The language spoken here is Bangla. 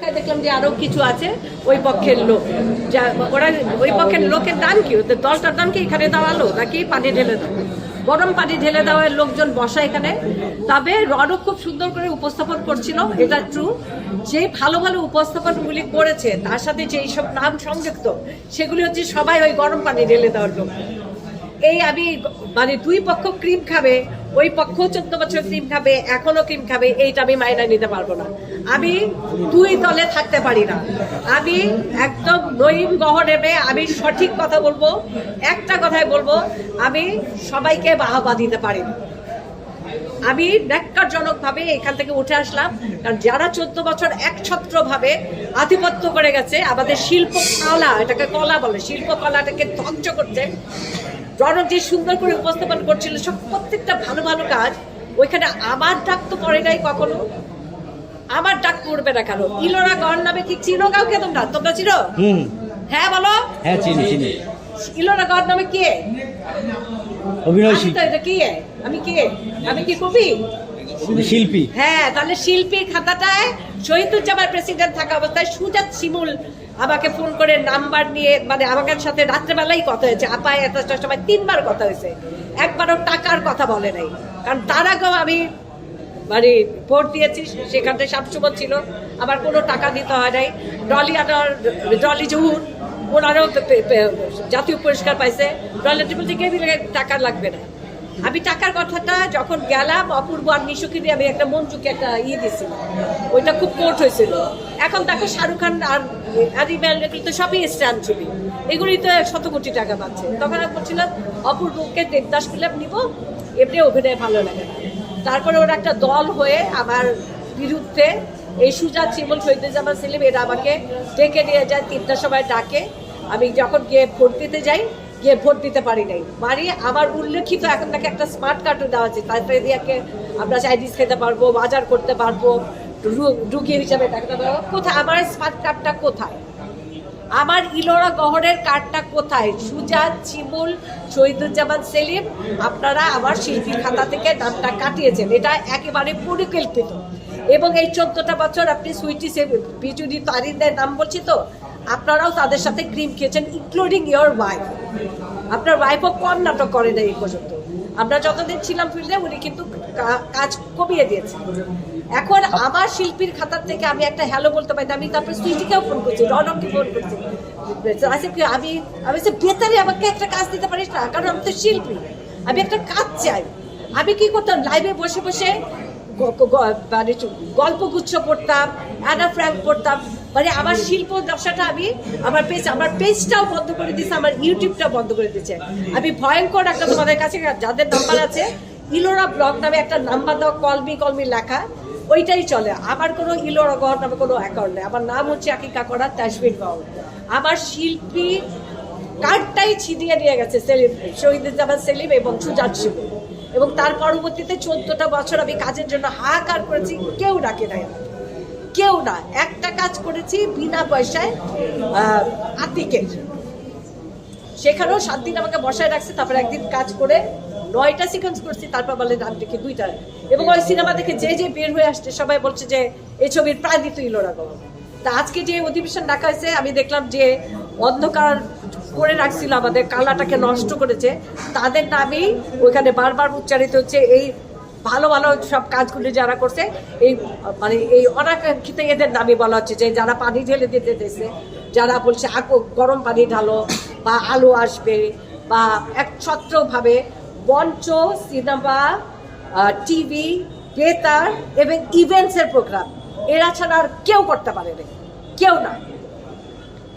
দেখলাম যে আরও কিছু আছে, ওই পক্ষের লোক। যা, ওরা, ওই পক্ষের লোকের দান কি? ওদের দলটার দান কি এখানে দাঁড়াল নাকি পানি ঢেলে দাও? গরম পানি ঢেলে দেওয়ার লোকজন বসা এখানে। তবে রনক খুব সুন্দর করে উপস্থাপন করছিল, এটা ট্রু যে ভালো ভালো উপস্থাপনগুলি করেছে, তার সাথে যে সব নাম সংযুক্ত, সেগুলি হচ্ছে সবাই ওই গরম পানি ঢেলে দেওয়ার লোক এই আমি মানে দুই পক্ষ ক্রিম খাবে ওই পক্ষ চোদ্দ বছর ক্রিম খাবে, এখনও ক্রিম খাবে, এইটা আমি মাইনা নিতে পারব না। আমি দুই দলে থাকতে পারি না। আমি একদম নইম গহ নেমে আমি সঠিক কথা বলব, একটা কথাই বলব, আমি সবাইকে বাহবা দিতে পারি না। আমি ন্যাক্কারজনক ভাবে এখান থেকে উঠে আসলাম। কারণ যারা চোদ্দ বছর একছত্র ভাবে আধিপত্য করে গেছে আমাদের শিল্প কলা এটাকে কলা বলে শিল্প কলাটাকে ধ্বংস করছে। রনক যে সুন্দর করে উপস্থাপন করছিল সব প্রত্যেকটা ভালো ভালো কাজ ওইখানে আমার ডাক তো পড়ে নাই কখনো। আমার ডাক পড়বে না কেন? ইলোরা গড় নামে কি চিনো কাউকে তোমরা? তোমরা চিনো? হ্যাঁ বলো। হ্যাঁ চিনি চিনি। ইলোরা নামে কে? এটা কি? আমি কে? আমি কি কবি? শিল্পী। হ্যাঁ তাহলে শিল্পীর খাতাটায় শহীদুজ্জামান প্রেসিডেন্ট থাকা অবস্থায় সুজাত শিমুল আমাকে ফোন করে নাম্বার নিয়ে মানে আমাদের সাথে রাত্রেবেলাই কথা হয়েছে। আপায় এতটার সময় তিনবার কথা হয়েছে। একবারও টাকার কথা বলে নাই। কারণ তার আগেও আমি মানে ভোট দিয়েছি সেখানটায় সাতশোবত ছিল। আমার কোনো টাকা দিতে হয় নাই। ডলি আনার ডলি জহুর ওনারও জাতীয় পুরস্কার পাইছে। টিপুল থেকে টাকা লাগবে না। আমি টাকার কথাটা যখন গেলাম, অপূর্ব আর নিশুকে দিয়ে আমি একটা মঞ্জুকে একটা ইয়ে দিয়েছিলাম ওইটা খুব কোর্ট হয়েছিল। এখন দেখো শাহরুখ খান আর এগুলো তো সবই স্ট্যান্ড ছবি এগুলি তো শত কোটি টাকা পাচ্ছে। তখন আমি বলছিলাম, অপূর্বকে দেবদাস ফিল্ম নিব, এমনি অভিনয় ভালো লাগে না। তারপরে ওরা একটা দল হয়ে আমার বিরুদ্ধে এই সুজাত শিমুল, শহীদুজ্জামান সেলিম, এরা আমাকে ডেকে নিয়ে যায় তিনটার সময় ডাকে। আমি যখন গিয়ে ভোট দিতে যাই, গিয়ে ভোট দিতে পারি নাই। মানে আমার উল্লেখিত এখন নাকি একটা স্মার্ট কার্ডও দেওয়া আছে। তারপরে দিয়ে আমরা চাইনিজ খেতে পারব, বাজার করতে পারব রুগী হিসাবে ডাকতে পারব কোথায়? আমার স্মার্ট কার্ডটা কোথায়? আমার ইলোরা গহরের কার্ডটা কোথায়? সুজাত চিমুল, শহীদুজ্জামান, সেলিম, আপনারা আমার শিল্পী খাতা থেকে নামটা কাটিয়েছেন। এটা একেবারে পরিকল্পিত। এবং এই চোদ্দটা বছর আপনি সুইটি সে বিজুরি তারিনদের নাম বলছি তো? আপনারাও তাদের সাথে ক্রিম খেয়েছেন ইনক্লুডিং ইয়োর ওয়াইফ আপনার ওয়াইফও কম নাটক করে না এই পর্যন্ত। আমরা যতদিন ছিলাম ফিল্ডে উনি কিন্তু কাজ কমিয়ে দিয়েছেন। এখন আমার শিল্পীর খাতার থেকে আমি একটা হ্যালো বলতে পারি আমি তারপর সুইটিকেও ফোন করছি রনককে ফোন করছি। আসিফ আমি আমি সে বেতারে আমাকে একটা কাজ দিতে পারিস না কারণ আমি তো শিল্পী। আমি একটা কাজ চাই। আমি কি করতাম লাইভে বসে বসে মানে গল্পগুচ্ছ পড়তাম, অ্যানা ফ্র্যাঙ্ক পড়তাম। মানে আমার শিল্প দশাটা আমি আমার পেজ আমার পেজটাও বন্ধ করে দিয়েছে, আমার ইউটিউবটাও বন্ধ করে দিয়েছে। আমি ভয়ঙ্কর একটা তোমাদের কাছে, যাদের নাম্বার আছে, ইলোরা ব্লগ নামে একটা নাম্বার দাও কলমি কলমি লেখা। ওইটাই চলে। আমার কোনো ইলোরা গড় নামে কোনো অ্যাকাউন্ট নেই। আমার নাম হচ্ছে আকিকা করা, তাসবির গড় আমার শিল্পী কার্ডটাই ছিনিয়ে নিয়ে গেছে সেলিম শহীদুজ্জামান সেলিম এবং সুজাত শিব এবং তার পরবর্তীতে চোদ্দটা বছর আমি কাজের জন্য হাহাকার করেছি। কেউ ডাকে নাই। কেউ না। একটা কাজ করেছি বিনা পয়সায় আতিকের। সেখানেও সাত দিন আমাকে বসায় রাখছে, তারপর একদিন কাজ করে নয়টা সিকোয়েন্স করছি, তারপর বলে নাম দেখে দুইটা। এবং ওই সিনেমা দেখে যে যে বের হয়ে আসছে, সবাই বলছে যে এই ছবির প্রায় দিত ইলোরা গো তা আজকে যে অধিবেশন ডাকা হয়েছে, আমি দেখলাম যে অন্ধকার করে রাখছিল আমাদের, কালাটাকে নষ্ট করেছে। তাদের নামেই ওইখানে বারবার উচ্চারিত হচ্ছে, এই ভালো ভালো সব কাজগুলি যারা করছে, এই মানে এই অনাকাঙ্ক্ষিত এদের নামে বলা হচ্ছে যে যারা পানি ঢেলে দিতে দিয়েছে, যারা বলছে আকো গরম পানি ঢালো বা আলো আসবে বা একছত্রভাবে মঞ্চ, সিনেমা টিভি বেতার এবং ইভেন্টসের প্রোগ্রাম, এরা ছাড়া আর কেউ করতে পারে না কেউ না।